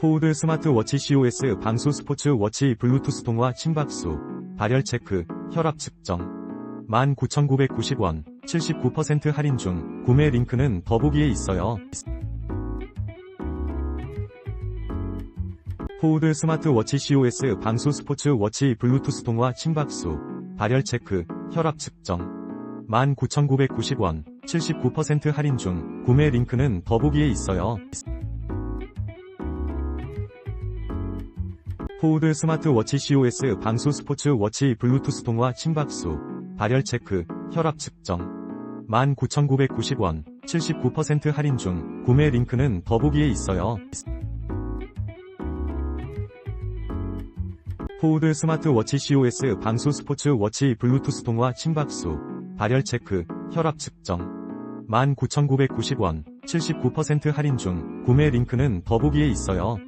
포우드 스마트워치 COS 방수 스포츠 워치 블루투스 통화 심박수, 발열 체크, 혈압 측정. 19,990원, 79% 할인 중, 구매 링크는 더보기에 있어요. 포우드 스마트워치 COS 방수 스포츠 워치 블루투스 통화 심박수, 발열 체크, 혈압 측정. 19,990원, 79% 할인 중, 구매 링크는 더보기에 있어요. 포우드 스마트워치 COS 방수 스포츠 워치 블루투스 통화 심박수, 발열 체크, 혈압 측정. 19,990원, 79% 할인 중, 구매 링크는 더보기에 있어요. 포우드 스마트워치 COS 방수 스포츠 워치 블루투스 통화 심박수, 발열 체크, 혈압 측정. 19,990원, 79% 할인 중, 구매 링크는 더보기에 있어요.